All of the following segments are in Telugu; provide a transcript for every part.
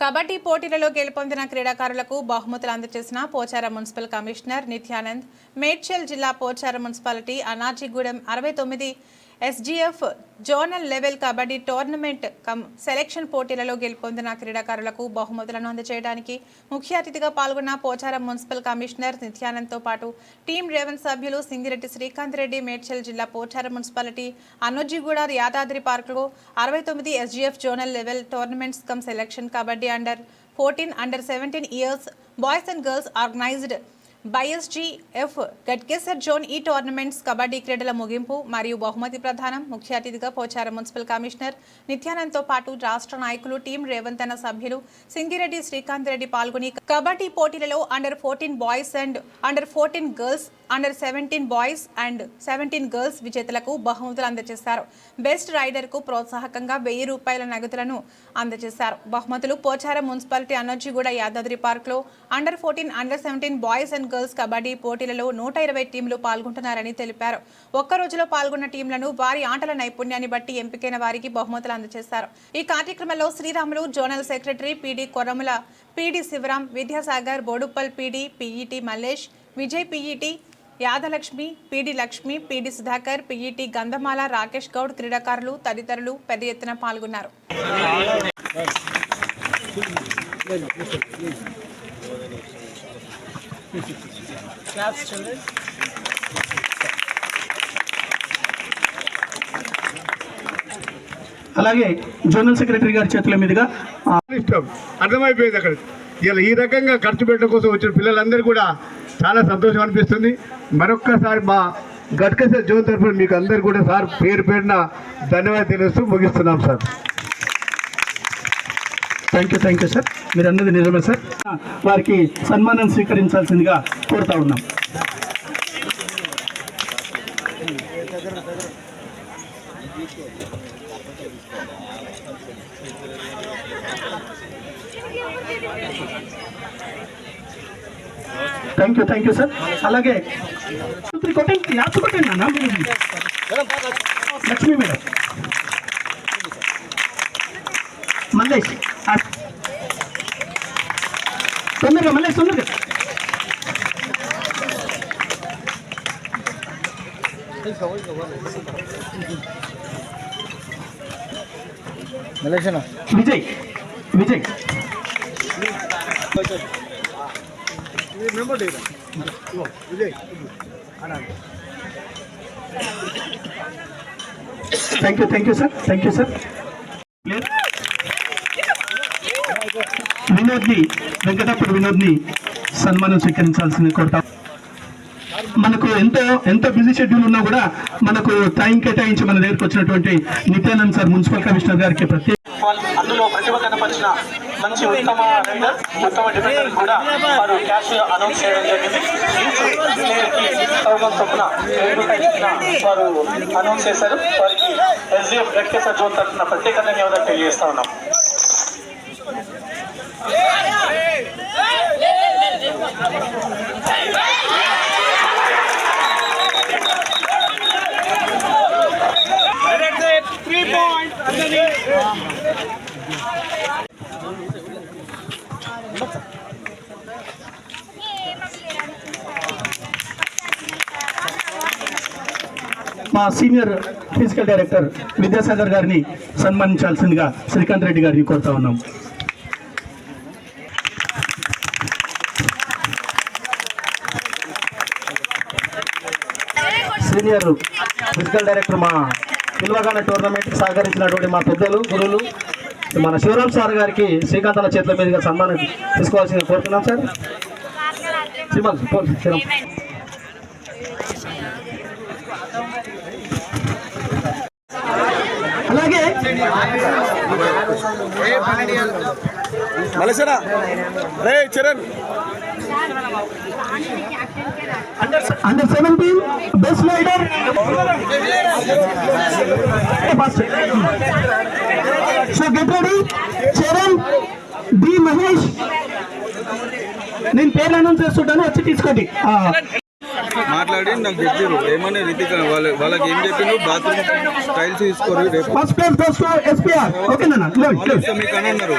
కబడ్డీ పోటీలలో గెలుపొందిన క్రీడాకారులకు బహుమతులు అందజేసిన పోచారం మున్సిపల్ కమిషనర్ నిత్యానంద్ మేడ్చల్ జిల్లా పోచారం మున్సిపాలిటీ అనాజీగూడెం అరవై తొమ్మిది SGF zonal level kabaddi tournament cum selection పోటీలలో గెలుపొందిన క్రీడాకారులకు బహుమతులను అందజేయడానికి ముఖ్య అతిథిగా పాల్గొన్న పోచారం మున్సిపల్ కమిషనర్ నిత్యానంద్తో పాటు టీం రేవన్ సభ్యులు సింగిరెడ్డి శ్రీకాంత్ రెడ్డి మేడ్చల్ జిల్లా పోచారం మున్సిపాలిటీ అనుజ్జిగూడ యాదాద్రి పార్కులో అరవై తొమ్మిది SGF zonal level tournaments cum selection kabaddi under fourteen under seventeen years boys and girls organised by SGF Ghatkesar zone ఈ టోర్నమెంట్స్ కబడ్డీ క్రీడల ముగింపు మరియు బహుమతి ప్రధానం ముఖ్య అతిథిగా పోచారం మున్సిపల్ కమిషనర్ నిత్యానంద్తో పాటు రాష్ట్ర నాయకులు టీం రేవంతన సభ్యులు సింగిరెడ్డి శ్రీకాంత్ రెడ్డి పాల్గొని కబడ్డీ పోటీలలో under fourteen boys and under fourteen girls under seventeen boys and seventeen girls విజేతలకు బహుమతులు అందజేశారు. బెస్ట్ రైడర్కు ప్రోత్సాహకంగా వెయ్యి రూపాయల నగదులను అందజేశారు. బహుమతులు పోచారం మున్సిపాలిటీ అనర్జీగూడ యాదాద్రి పార్క్లో under fourteen under seventeen boys and girls kabaddi పోటీలలో నూట ఇరవై టీంలు పాల్గొంటున్నారని తెలిపారు. ఒక్క రోజులో పాల్గొన్న టీంలను వారి ఆటల నైపుణ్యాన్ని బట్టి ఎంపికైన వారికి బహుమతులు అందజేశారు. ఈ కార్యక్రమంలో Sriramulu zonal secretary PD Koramula PD Sivaram Vidyasagar Boduppal PD PET Mallesh Vijay PET Yadalakshmi PD Lakshmi PD Sudhakar PET Gandhamala Rakesh Goud క్రీడాకారులు తదితరులు పెద్ద ఎత్తున పాల్గొన్నారు. అలాగే జనరల్ సెక్రటరీ గారి చేతుల మీదుగా ఇష్టం. అర్థమైపోయింది అక్కడ. ఇలా ఈ రకంగా ఖర్చు పెట్టడం కోసం వచ్చిన పిల్లలందరూ కూడా చాలా సంతోషం అనిపిస్తుంది. మరొక్కసారి మా గట్కస జోన్ తరఫున మీకు అందరు కూడా సార్ పేరు పేరున ధన్యవాదాలు తెలుస్తూ ముగిస్తున్నాం sir. Thank you thank you sir మీరు అన్నది నిజమే సార్ వారికి సన్మానం స్వీకరించాల్సిందిగా కోరుతా ఉన్నాం. Thank you thank you sir అలాగే కొట్టండి యాచ కొట్టండి అన్న మీరు. లక్ష్మీ మేడం మల్లేష్ ఆ- తొందరగా మల్లేష్ తొందరగా. Vijay Vijay. Thank you thank you sir thank you sir వినోద్ని Venkatapuram వినోద్ని సన్మానం స్వీకరించాల్సింది కోరుతాం మనకు ఎంతో ఎంత బిజీ షెడ్యూల్ ఉన్నా కూడా మనకు టైం కేటాయించి మన దగ్గరకు వచ్చినటువంటి నిత్యానంద్ సార్ మున్సిపల్ కమిషనర్ గారికి ప్రత్యేక వాళ్ళు అందులో ప్రతిభ కనపరిచిన మంచి ఉత్తమ రైడర్ ఉత్తమ డిఫెండర్ కూడా వారు క్యాష్ అనౌన్స్ చేయడం జరిగింది. ఈచ్ థౌసండ్ చొప్పున వారు అనౌన్స్ చేశారు. వారికి ఎస్డిఎఫ్ రెడ్ కేసర్ జోన్ తరఫున ప్రత్యేక ధన్యవాదాలు తెలియజేస్తా ఉన్నాం. మా సీనియర్ ఫిజికల్ డైరెక్టర్ విద్యాసాగర్ గారిని సన్మానించాల్సిందిగా శ్రీకాంత్ రెడ్డి గారిని కోరుతా ఉన్నాం. సీనియర్ ఫిజికల్ డైరెక్టర్ మా పిల్వగాన టోర్నమెంట్కి సహకరించినటువంటి మా పెద్దలు గురువులు మన శివరాం సార్ గారికి శ్రీకాంతాల చేతుల మీదుగా సన్మానం తీసుకోవాల్సింది కోరుతున్నాం సార్. శ్రీమాన్ మలేసరా. రే Charan. Under seventeen best raider so get ready Charan B Mahesh నేను పేర్లు అనౌన్స్ చేస్తుంటాను వచ్చి తీసుకోండి. మాట్లాడి నాకు చెప్పారు ఏమని రితిక వాళ్ళ వాళ్ళకి ఏం చెప్పిండ్రు బాత్రూమ్ స్టైల్స్ తీసుకోరు రేపు. మీకు అని అన్నారు.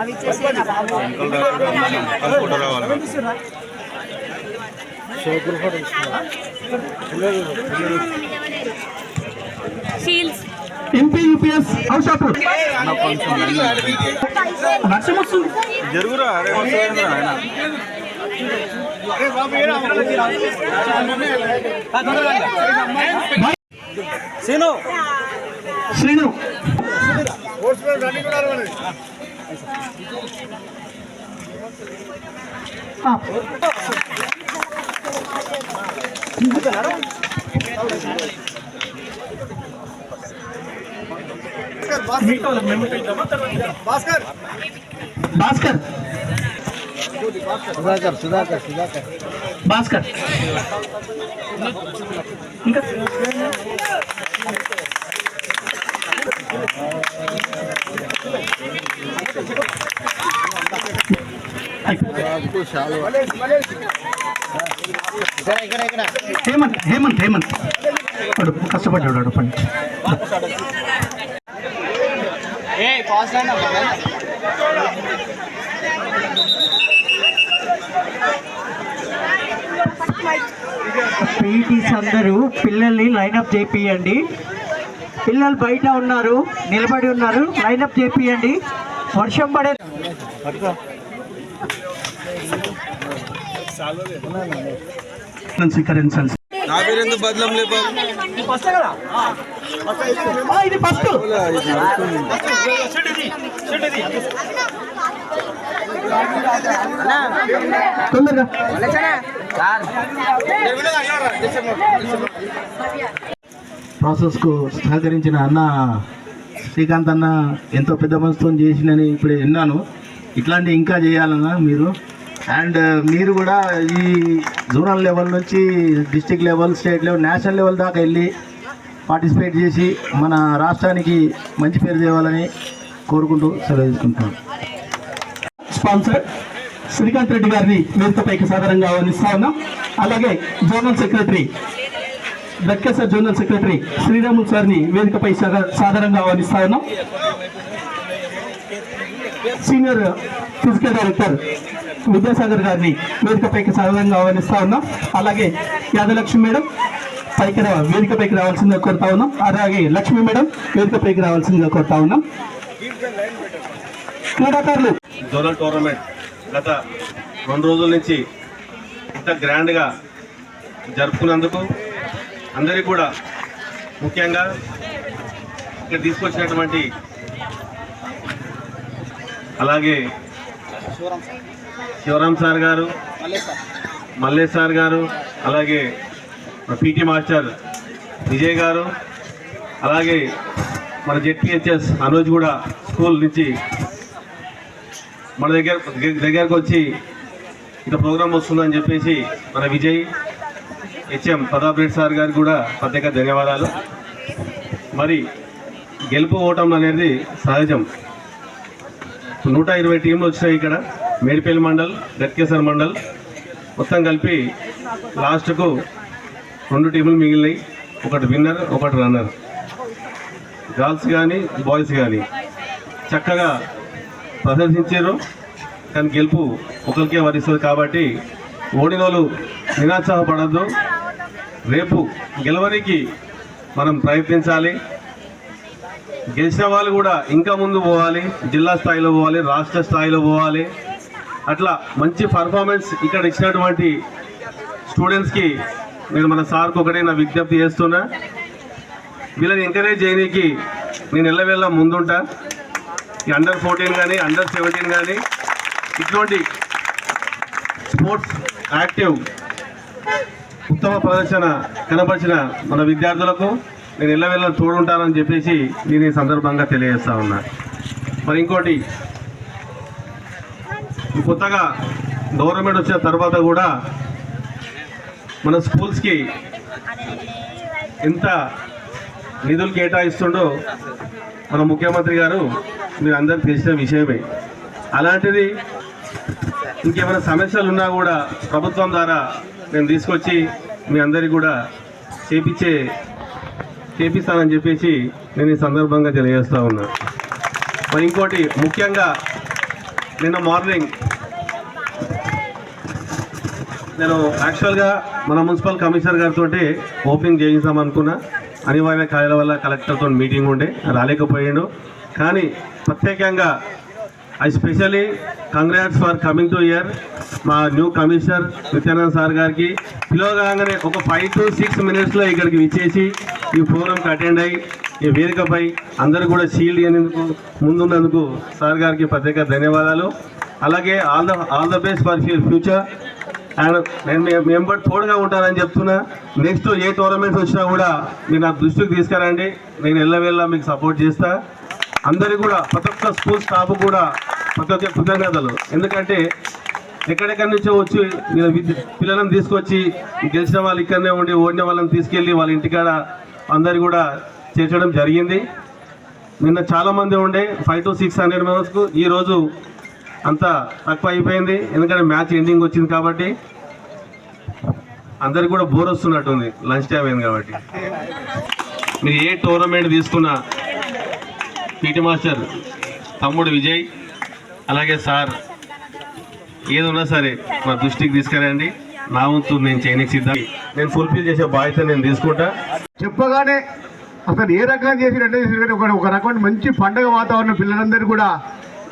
అవి షీల్డ్స్ ఎంపీ యూపీఎస్ ఔషాపూర్ లక్ష్యం వస్తుంది జరుగురా అరే శ్రీను. ఆ. భాస్కర్ సుధాకర్ సుధాకర్ సుధాకర్. భాస్కర్. ఇంకా? హేమంత్ హేమంత్ హేమంత్. కష్టపడ్డాడు పని పీటీస్ అందరూ పిల్లల్ని లైనప్ చేపియండి. పిల్లలు బయట ఉన్నారు నిలబడి ఉన్నారు లైనప్ చేపియండి. వర్షం పడే స్వీకరించాల్సి నా పేరు ఎందుకు బదలం లేవు ఆ, ఇది ఫస్ట్ ప్రాసెస్కు సహకరించిన అన్న శ్రీకాంత్ అన్న ఎంతో పెద్ద మనసుతో చేసినని ఇప్పుడు విన్నాను. ఇట్లాంటివి ఇంకా చేయాలన్నా మీరు. అండ్ మీరు కూడా ఈ జోనల్ లెవెల్ నుంచి district level state level national level దాకా వెళ్ళి పార్టిసిపేట్ చేసి మన రాష్ట్రానికి మంచి పేరు తేవాలని కోరుకుంటూ సెలవు తీసుకుంటాం స్పాన్సర్ శ్రీకాంత్ రెడ్డి గారిని వేదికపైకి సాధారణంగా ఆహ్వానిస్తా ఉన్నాం. అలాగే zonal secretary Ghatkesar zonal secretary Sriramulu సార్ని వేదికపై సాధారణంగా ఆహ్వానిస్తా ఉన్నాం. సీనియర్ ఫిజికల్ డైరెక్టర్ విద్యాసాగర్ గారిని వేదికపైకి సాధారణంగా ఆహ్వానిస్తా ఉన్నాం. అలాగే యాదలక్ష్మి మేడం పైకి రావాలి వేదిక పైకి రావాల్సిందిగా కోరుతా ఉన్నాం. అలాగే లక్ష్మి మేడం వేదికపైకి రావాల్సిందిగా కోరుతా ఉన్నాం. క్రీడాకారులు. జోనల్ టోర్నమెంట్ గత రెండు రోజుల నుంచి ఇంత గ్రాండ్గా జరుపుకున్నందుకు అందరికీ కూడా ముఖ్యంగా ఇక్కడ తీసుకొచ్చినటువంటి అలాగే శివరాం సార్ గారు మల్లేష్ సార్ గారు అలాగే పీటీ మాస్టర్ విజయ్ గారు అలాగే మన జెడ్పిహెచ్ఎస్ అనోజ్ కూడా స్కూల్ నుంచి మన దగ్గర దగ్గరకు వచ్చి ఇంత ప్రోగ్రాం వస్తుందని చెప్పేసి మన విజయ్ హెచ్ఎం ప్రతాప్ రెడ్డి సార్ గారికి కూడా ప్రత్యేక ధన్యవాదాలు. మరి గెలుపు ఓటం అనేది సహజం. నూట ఇరవై టీంలు వచ్చినాయి ఇక్కడ. మేడిపల్లి మండల్ గట్కేసర్ మండల్. మొత్తం కలిపి లాస్ట్కు రెండు టీములు మిగిలినాయి. ఒకటి విన్నర్ ఒకటి రన్నర్ గర్ల్స్ కానీ బాయ్స్ కానీ చక్కగా ప్రదర్శించారు. కానీ గెలుపు ఒకరికే వరిస్తుంది కాబట్టి ఓడిన వాళ్ళు నిరాత్సాహపడద్దు రేపు గెలవనికి మనం ప్రయత్నించాలి. గెలిచిన వాళ్ళు కూడా ఇంకా ముందు పోవాలి. జిల్లా స్థాయిలో పోవాలి రాష్ట్ర స్థాయిలో పోవాలి. అట్లా మంచి పర్ఫార్మెన్స్ ఇక్కడ ఇచ్చినటువంటి స్టూడెంట్స్కి నేను మన సార్కు ఒకటే నా విజ్ఞప్తి చేస్తున్నా. వీళ్ళని ఎంకరేజ్ చేయడానికి నేను ఎల్లవేళ్ళ ముందుంటా. ఈ అండర్ ఫోర్టీన్ కానీ అండర్ సెవెంటీన్ కానీ ఇటువంటి స్పోర్ట్స్ యాక్టివ్ ఉత్తమ ప్రదర్శన కనపరిచిన మన విద్యార్థులకు నేను ఎల్లవేళ్ళ తోడుంటానని చెప్పేసి నేను ఈ సందర్భంగా తెలియజేస్తా ఉన్నా. మరి ఇంకోటి కొత్తగా గవర్నమెంట్ వచ్చిన తర్వాత కూడా మన స్కూల్స్కి ఎంత నిధులు కేటాయిస్తుండో మన ముఖ్యమంత్రి గారు మీరు అందరికి తెలిసిన విషయమే. అలాంటిది ఇంకేమైనా సమస్యలు ఉన్నా కూడా ప్రభుత్వం ద్వారా నేను తీసుకొచ్చి మీ అందరికీ కూడా చేపించే చేపిస్తానని చెప్పేసి నేను ఈ సందర్భంగా తెలియజేస్తా ఉన్నా. మరి ఇంకోటి ముఖ్యంగా నిన్న మార్నింగ్ నేను యాక్చువల్గా మన మున్సిపల్ కమిషనర్ గారితో ఓపెనింగ్ చేయిద్దాం అనుకున్నా. అనివార్య కార్యాల వల్ల కలెక్టర్తో మీటింగ్ ఉండే రాలేకపోయాడు. కానీ ప్రత్యేకంగా I specially congrats for coming to year మా న్యూ కమిషనర్ నిత్యానంద్ సార్ గారికి పిలవగానే ఒక ఫైవ్ టు సిక్స్ మినిట్స్లో ఇక్కడికి విచ్చేసి ఈ ప్రోగ్రాంకి అటెండ్ అయ్యి ఈ వేదికపై అందరూ కూడా షీల్డ్ అనేందుకు ముందున్నందుకు సార్ గారికి ప్రత్యేక ధన్యవాదాలు. అలాగే all the all the best for future and నేను మేము బట్టి తోడుగా ఉంటానని చెప్తున్నా. నెక్స్ట్ ఏ టోర్నమెంట్స్ వచ్చినా కూడా మీరు నా దృష్టికి తీసుకురండి. నేను ఎల్లవేళ్ళ మీకు సపోర్ట్ చేస్తా. అందరికీ కూడా ప్రతి ఒక్క స్కూల్ స్టాఫ్ కూడా ప్రతి ఒక్క కృతజ్ఞతలు. ఎందుకంటే ఎక్కడెక్కడి నుంచో వచ్చి మీరు పిల్లలను తీసుకొచ్చి గెలిచిన వాళ్ళు ఇక్కడనే ఉండి ఓడిన వాళ్ళని తీసుకెళ్ళి వాళ్ళ ఇంటికాడ అందరు కూడా చేర్చడం జరిగింది. నిన్న చాలా మంది ఉండే ఫైవ్ టు సిక్స్ హండ్రెడ్ మెంబర్స్కు ఈరోజు అంతా తక్కువ అయిపోయింది. ఎందుకంటే మ్యాచ్ ఎండింగ్ వచ్చింది కాబట్టి అందరికి కూడా బోర్ వస్తున్నట్టుంది. లంచ్ టైం అయింది కాబట్టి. మీరు ఏ టోర్నమెంట్ తీసుకున్నా పీటీ మాస్టర్ తమ్ముడు విజయ్ అలాగే సార్ ఏది సరే మా దృష్టికి తీసుకురండి. నా వంతు నేను చేయనికి సిద్ధం. నేను ఫుల్ఫిల్ చేసే బాధ్యత నేను తీసుకుంటా. చెప్పగానే అసలు ఏ రకంగా చేసి ఒక ఒక రకమైన మంచి పండగ వాతావరణం పిల్లలందరూ కూడా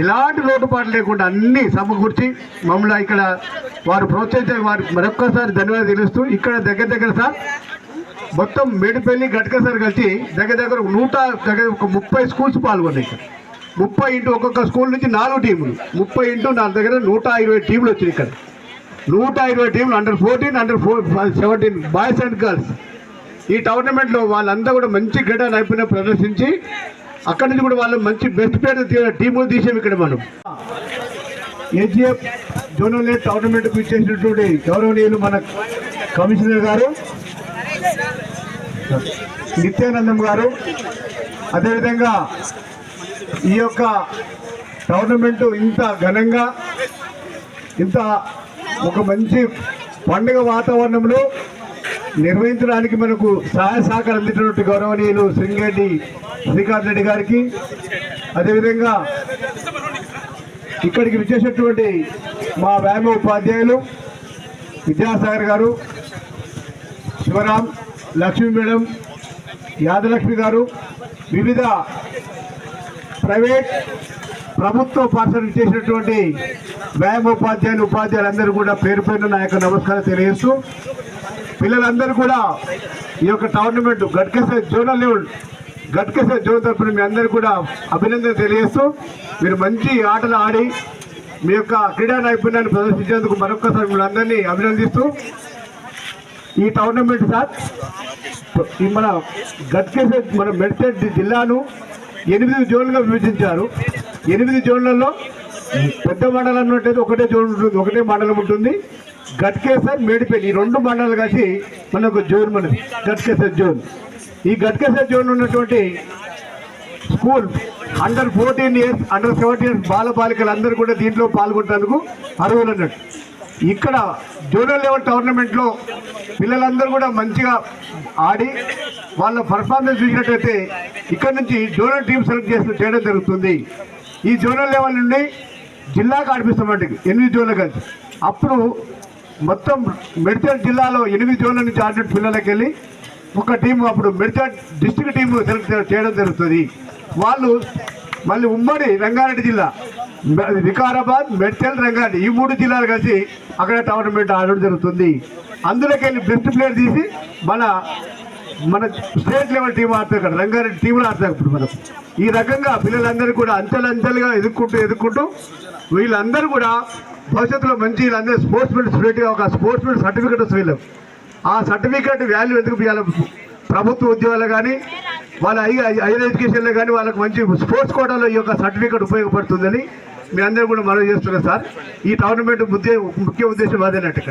ఇలాంటి లోటుపాట్లు లేకుండా అన్ని సమకూర్చి మమ్మల్ని ఇక్కడ వారు ప్రోత్సహించే వారికి మరొక్కసారి ధన్యవాదాలు తెలుస్తూ ఇక్కడ దగ్గర దగ్గర సార్ మొత్తం మేడిపల్లి గట్క సార్ కలిసి దగ్గర దగ్గర ఒక నూట దగ్గర ఒక ముప్పై స్కూల్స్ పాల్గొన్నాయి ఇక్కడ ముప్పై ఇంటూ ఒక్కొక్క స్కూల్ నుంచి నాలుగు టీములు. ముప్పై ఇంటూ నా దగ్గర నూట ఇరవై టీములు వచ్చినాయి ఇక్కడ. నూట ఇరవై టీములు under fourteen under four seventeen boys and girls ఈ టోర్నమెంట్లో వాళ్ళంతా కూడా మంచి క్రీడా నైపుణ్యం ప్రదర్శించి అక్కడి నుంచి కూడా వాళ్ళు మంచి బెస్ట్ ప్లేయర్ టీములు తీసాం ఇక్కడ మనం. ఏజీఎఫ్ జోనల్ లెట్ టోర్నమెంట్కి ఇచ్చేసినటువంటి గౌరవనీయులు మన కమిషనర్ గారు నిత్యానందం గారు. అదేవిధంగా ఈ యొక్క టోర్నమెంటు ఇంత ఘనంగా ఇంత ఒక మంచి పండుగ వాతావరణంలో నిర్వహించడానికి మనకు సహాయ సహకారం అందించినట్టు గౌరవనీయులు శ్రీరెడ్డి శ్రీకాంత్ రెడ్డి గారికి. అదేవిధంగా ఇక్కడికి విచ్చేసినటువంటి మా వ్యాయామ ఉపాధ్యాయులు విద్యాసాగర్ గారు శివరాం లక్ష్మీ మేడం యాదలక్ష్మి గారు వివిధ ప్రైవేట్ ప్రభుత్వ పాఠశాల చేసినటువంటి వ్యాయామ ఉపాధ్యాయులు ఉపాధ్యాయులందరూ కూడా పేరు పేరున నా యొక్క నమస్కారం తెలియజేస్తూ పిల్లలందరూ కూడా ఈ యొక్క tournament Ghatkesar zonal level Ghatkesar zone తరఫున మీ అందరూ కూడా అభినందన తెలియజేస్తూ మీరు మంచి ఆటలు ఆడి మీ యొక్క క్రీడా నైపుణ్యాన్ని ప్రదర్శించేందుకు మరొకసారి మిమ్మల్ని అందరినీ అభినందిస్తూ ఈ టోర్నమెంట్ సార్ మన గట్కేసే మన మెడ్సెట్ జిల్లాను ఎనిమిది జోన్లుగా విభజించారు. ఎనిమిది జోన్లలో పెద్ద మండలం ఉన్నట్టయితే ఒకటే జోన్ ఉంటుంది ఒకటే మండలం ఉంటుంది. గట్కేసర్ మేడిపల్లి ఈ రెండు మండలాలు కలిసి మనకు జోన్ మనది. గట్కేసర్ జోన్. ఈ గట్కేసర్ జోన్ ఉన్నటువంటి school under fourteen years under seventeen years బాల బాలికలు అందరూ కూడా దీంట్లో పాల్గొంటేందుకు అర్హులు అన్నట్టు ఇక్కడ జూనియర్ లెవెల్ టోర్నమెంట్లో పిల్లలందరూ కూడా మంచిగా ఆడి వాళ్ళ పర్ఫార్మెన్స్ చూసినట్టయితే ఇక్కడ నుంచి జోనల్ టీం సెలెక్ట్ చేసి చేయడం జరుగుతుంది. ఈ జోనల్ లెవెల్ నుండి జిల్లాకు ఆడిపిస్తామంటే ఎనిమిది జోన్లు కలిసి. అప్పుడు మొత్తం మెడ్చల్ జిల్లాలో ఎనిమిది జోన్ల నుంచి ఆడిన పిల్లలకి వెళ్ళి ఒక టీం అప్పుడు మెడిచల్ డిస్టిక్ టీం సెలెక్ట్ చేయడం జరుగుతుంది. వాళ్ళు మళ్ళీ ఉమ్మడి రంగారెడ్డి జిల్లా వికారాబాద్ మెడ్చల్ రంగారెడ్డి ఈ మూడు జిల్లాలు కలిసి అక్కడ టోర్నమెంట్ ఆడడం జరుగుతుంది. అందులోకి వెళ్ళి బెస్ట్ ప్లేయర్ తీసి మన మన స్టేట్ లెవెల్ టీం ఆడతారు ఇక్కడ రంగారెడ్డి టీంలో ఆడతారు ఇప్పుడు మనం. ఈ రకంగా పిల్లలందరూ కూడా అంచెలంచెలుగా ఎదుర్కొంటూ ఎదుర్కొంటూ వీళ్ళందరూ కూడా భవిష్యత్తులో మంచి వీళ్ళందరూ స్పోర్ట్స్ మెన్ స్పిరిట్గా ఒక స్పోర్ట్స్ మెన్ సర్టిఫికేట్ వస్తుంది ఆ సర్టిఫికేట్ వాల్యూ ఎందుకు ఇవ్వాలి? ప్రభుత్వ ఉద్యోగాలు కానీ వాళ్ళ హై హైయర్ ఎడ్యుకేషన్లో కానీ వాళ్ళకి మంచి స్పోర్ట్స్ కోటాలో ఈ యొక్క సర్టిఫికేట్ ఉపయోగపడుతుందని మీ అందరూ కూడా మనం చేస్తున్నాం సార్. ఈ టోర్నమెంట్ ముఖ్య ముఖ్య ఉద్దేశం అదేనట్టు